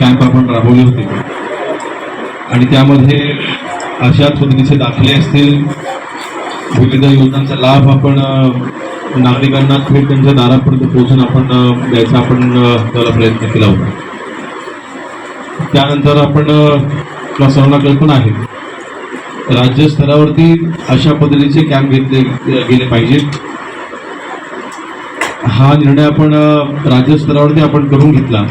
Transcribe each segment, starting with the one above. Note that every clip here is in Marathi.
कॅम्प आपण राबवले होते. आणि त्यामध्ये अशा पद्धतीचे दाखले असतील. विविध योजनांचा लाभ आपण नागरिकांना थेट त्यांच्या दारापर्यंत पोहोचून आपण द्यायचा आपण त्याला प्रयत्न केला होता. त्यानंतर आपण अ, सर्वांना कल्पना आहे. राज्य स्तरावरती अशा पद्धतीचे कॅम्प घेतले गेले पाहिजेत हा निर्णय आपण राज्य स्तरावरती आपण करून घेतला.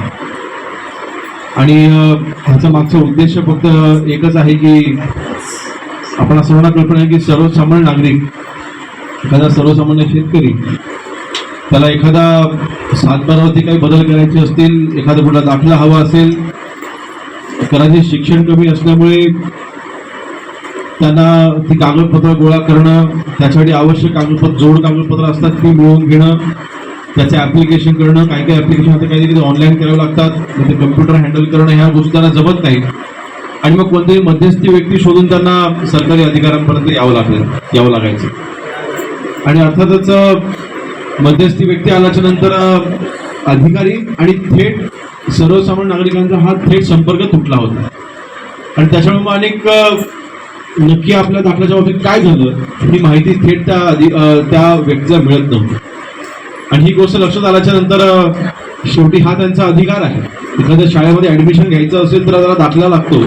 आणि ह्याचा मागचा उद्देश फक्त एकच आहे की आपण असं सर्वांना कल्पना आहे की सर्वसामान्य नागरिक एखादा सर्वसामान्य शेतकरी त्याला एखादा सातबारावरती काही बदल करायचे असतील एखादा कुठला दाखला हवा असेल कदाचित शिक्षण कमी असल्यामुळे त्यांना ती कागदपत्र गोळा करणं त्यासाठी आवश्यक कागदपत्र जोड कागदपत्र असतात ती मिळवून घेणं त्याचे ऍप्लिकेशन करणं काही काही ऍप्लिकेशन आता काहीतरी ऑनलाईन करावं लागतात. ते कम्प्युटर हँडल करणं ह्या गोष्टी त्यांना जमत नाही. आणि मग कोणतेही मध्यस्थी व्यक्ती शोधून त्यांना सरकारी अधिकाऱ्यांपर्यंत यावं लागलं यावं लागायचं. आणि अर्थातच मध्यस्थी व्यक्ती आल्याच्यानंतर अधिकारी आणि थेट सर्वसामान्य नागरिकांचा हा थेट संपर्क तुटला होता. आणि त्याच्यामुळे मग अनेक नक्की आपल्या दाखल्याच्या बाबतीत काय झालं ही माहिती थेट त्या अधि- त्या व्यक्तीला मिळत नव्हती. आणि ही गोष्ट लक्षात आल्याच्यानंतर शेवटी हा त्यांचा अधिकार आहे. एखाद्या शाळेमध्ये ऍडमिशन घ्यायचं असेल तर त्याला दाखला लागतो.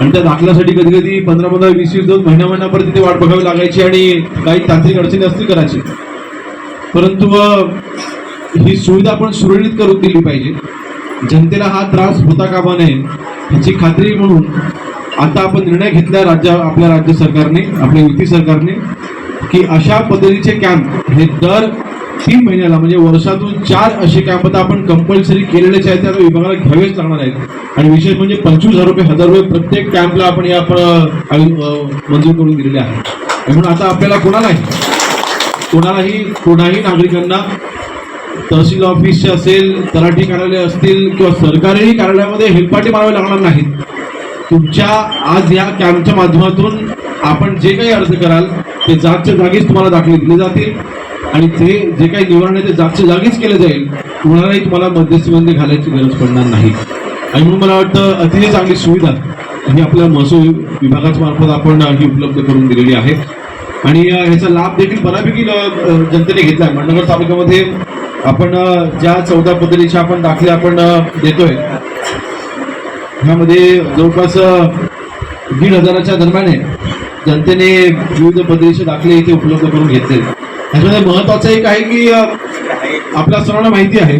आणि त्या दाखल्यासाठी कधी कधी पंधरा पंधरा वीस वीस दोन महिन्या महिन्यापर्यंत तिथे वाट बघावी लागायची आणि काही तांत्रिक अडचणी असतील करायची परंतु ही सुविधा आपण सुरळीत करून दिली पाहिजे. जनतेला हा त्रास होता कामा नये ह्याची खात्री म्हणून आता आपण निर्णय घेतला राज्य आपल्या राज्य सरकारने आपल्या युती सरकारने की अशा पद्धतीचे कॅम्प हे दर तीन महिन्याला म्हणजे वर्षातून चार असे कॅम्प आता आपण कंपल्सरी केलेलेच आहेत त्या विभागाला घ्यावेच लागणार आहेत. आणि विशेष म्हणजे पंचवीस हजार रुपये हजार रुपये प्रत्येक कॅम्पला आपण या मंजूर करून दिलेले आहे म्हणून आता आपल्याला कोणालाही कोणालाही कोणाही नागरिकांना तहसील ऑफिसचे असेल तलाठी कार्यालय असतील किंवा सरकारी कार्यालयामध्ये हेलपाटे मारावे लागणार नाहीत. तुमच्या आज या कॅम्पच्या माध्यमातून आपण जे काही अर्ज कराल ते जागच्या जागीच तुम्हाला दाखले दिले जातील. आणि ते जे काही निवारण आहे ते जागच्या जागीच केलं जाईल कुणालाही तुम्हाला मध्यस्थीमध्ये घालायची गरज पडणार नाही. आणि म्हणून मला वाटतं अतिशय चांगली सुविधा ही आपल्या महसूल विभागाच्या मार्फत आपण ही उपलब्ध करून दिलेली आहे. आणि याचा ह्याचा लाभ देखील बऱ्यापैकी जनतेने घेतला आहे. मंडणगड तालुक्यामध्ये आपण ज्या चौदा पद्धतीच्या आपण दाखले आपण देतोय ह्यामध्ये जवळपास दीड हजाराच्या दरम्यान आहे. जनतेने विविध पद्धतीचे दाखले इथे उपलब्ध करून घेतले ह्याच्यामध्ये महत्वाचं एक आहे की आपल्या सर्वांना माहिती आहे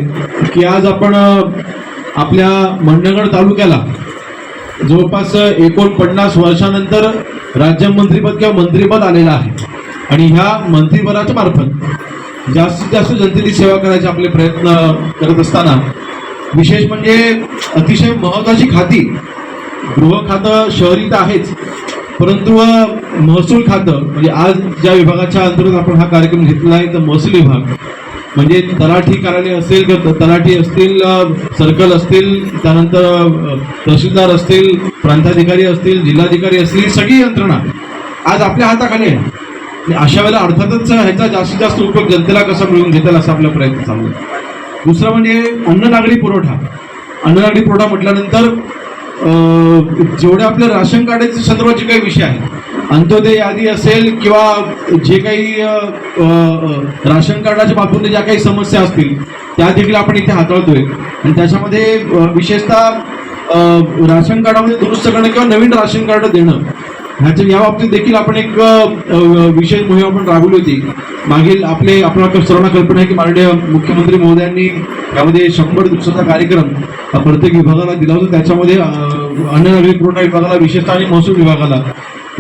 की आज आपण आपल्या मंडणगड तालुक्याला जवळपास एकोणपन्नास वर्षानंतर राज्यमंत्रीपद किंवा मंत्रीपद आलेलं आहे. आणि ह्या मंत्रिपदाच्या मार्फत जास्तीत जास्त जनतेची सेवा करायचे आपले प्रयत्न करत असताना विशेष म्हणजे अतिशय महत्वाची खाती गृह खातं शहरी तर आहेच. परंतु महसूल खातं म्हणजे आज ज्या विभागाच्या अंतर्गत आपण हा कार्यक्रम घेतला आहे तर महसूल विभाग. म्हणजे तलाठी कार्यालय असेल तर तलाठी असतील सर्कल असतील त्यानंतर तहसीलदार असतील प्रांताधिकारी असतील जिल्हाधिकारी असतील सगळी यंत्रणा आज आपल्या हाताखाली आहे. अशा वेळेला अर्थातच ह्याचा जास्तीत जास्त उपयोग जनतेला कसा मिळवून घेता असा आपला प्रयत्न चालू आहे. दुसरं म्हणजे अन्न नागरी पुरवठा. अन्न नागरी पुरवठा म्हटल्यानंतर जेवढे आपल्या राशन कार्डाच्या संदर्भात जे काही विषय आहेत. अंत्योदय यादी असेल किंवा जे काही राशन कार्डाच्या बाबतीत ज्या काही समस्या असतील त्या देखील आपण इथे हाताळतोय. आणि त्याच्यामध्ये विशेषतः राशन कार्डामध्ये दुरुस्त करणं किंवा नवीन राशन कार्ड देणं ह्याच्या या बाबतीत देखील आपण एक विशेष मोहीम आपण राबवली होती. मागील आपले आपल्याला सर्वांना कल्पना आहे की माननीय मुख्यमंत्री महोदयांनी यामध्ये शंभर दिवसाचा कार्यक्रम प्रत्येक विभागाला दिला होता. त्याच्यामध्ये अन्न नागरी पुरवठा विभागाला विशेषतः आणि महसूल विभागाला.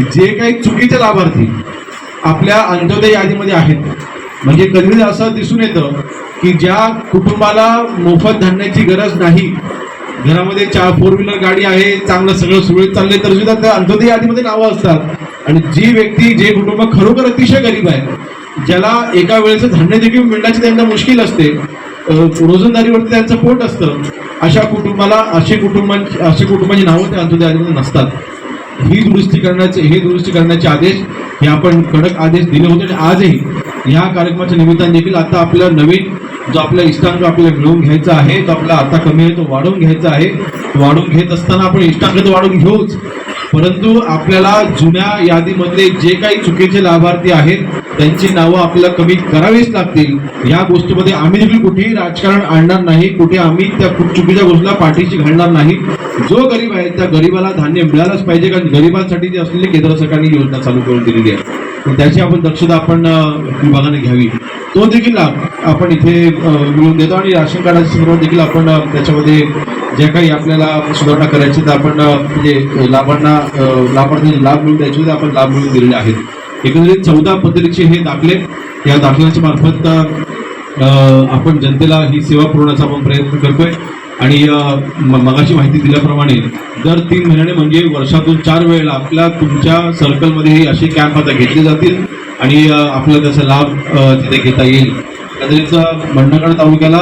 जे काही चुकीचे लाभार्थी आपल्या अंत्योदय यादीमध्ये आहेत म्हणजे कधी असं दिसून येतं की ज्या कुटुंबाला मोफत धान्याची गरज नाही घरामध्ये चार फोर व्हीलर गाडी आहे चांगलं सगळं सुरळीत चाललंय तर सुद्धा त्या अंत्योदय यादीमध्ये नावं असतात. आणि जी व्यक्ती जे कुटुंब खरोखर अतिशय गरीब आहे ज्याला एका वेळेचं धान्य देखील मिळण्याची त्यांना मुश्किल असते रोजंदारीवरती त्यांचं पोट असतं. अशा कुटुंबाला असे कुटुंबांची असे कुटुंबाची नावं त्या अंत्योदय यादीमध्ये नसतात. ही दुरुस्ती करण्याचे हे दुरुस्ती करण्याचे आदेश हे आपण कडक आदेश दिले होते आणि आजही या कार्यक्रमाच्या निमित्ताने देखील आता आपल्या नवीन जो आपला इष्टांक आपल्याला मिळवून घ्यायचा आहे तो आपला आता कमी आहे तो वाढवून घ्यायचा आहे. वाढवून घेत असताना आपण इष्टांक तर वाढवून घेऊच. परंतु आपल्याला जुन्या यादीमधले जे काही चुकीचे लाभार्थी आहेत त्यांची नावं आपल्याला कमी करावीच लागतील. या गोष्टीमध्ये आम्ही देखील कुठेही राजकारण आणणार नाही कुठे आम्ही त्या चुकीच्या गोष्टीला पाठीशी घालणार नाही. जो गरीब आहे त्या गरीबाला धान्य मिळालंच पाहिजे कारण गरिबांसाठी जी असलेली केंद्र सरकारने योजना चालू करून दिलेली आहे. त्याची आपण दक्षता आपण विभागाने घ्यावी. तो देखील लाभ आपण इथे मिळवून देतो आणि राशन कार्डाच्या संदर्भात देखील आपण त्याच्यामध्ये जे काही आपल्याला सुधारणा करायची तर आपण म्हणजे लाभांना अ, लाभार्थी लाभ मिळवून द्यायचे होते आपण लाभ मिळवून दिलेले आहेत. एकंदरीत चौदा पद्धतीचे हे दाखले. या दाखल्याच्या मार्फत आपण जनतेला ही सेवा पुरवण्याचा आपण प्रयत्न करतोय. आणि मगाशी माहिती दिल्याप्रमाणे दर तीन महिन्याने म्हणजे वर्षातून चार वेळेला आपल्या तुमच्या सर्कलमध्ये हे असे कॅम्प आता घेतले जातील. आणि अ, आपल्याला त्याचा लाभ तिथे घेता येईल. एकंदरीत मंडणगड तालुक्याला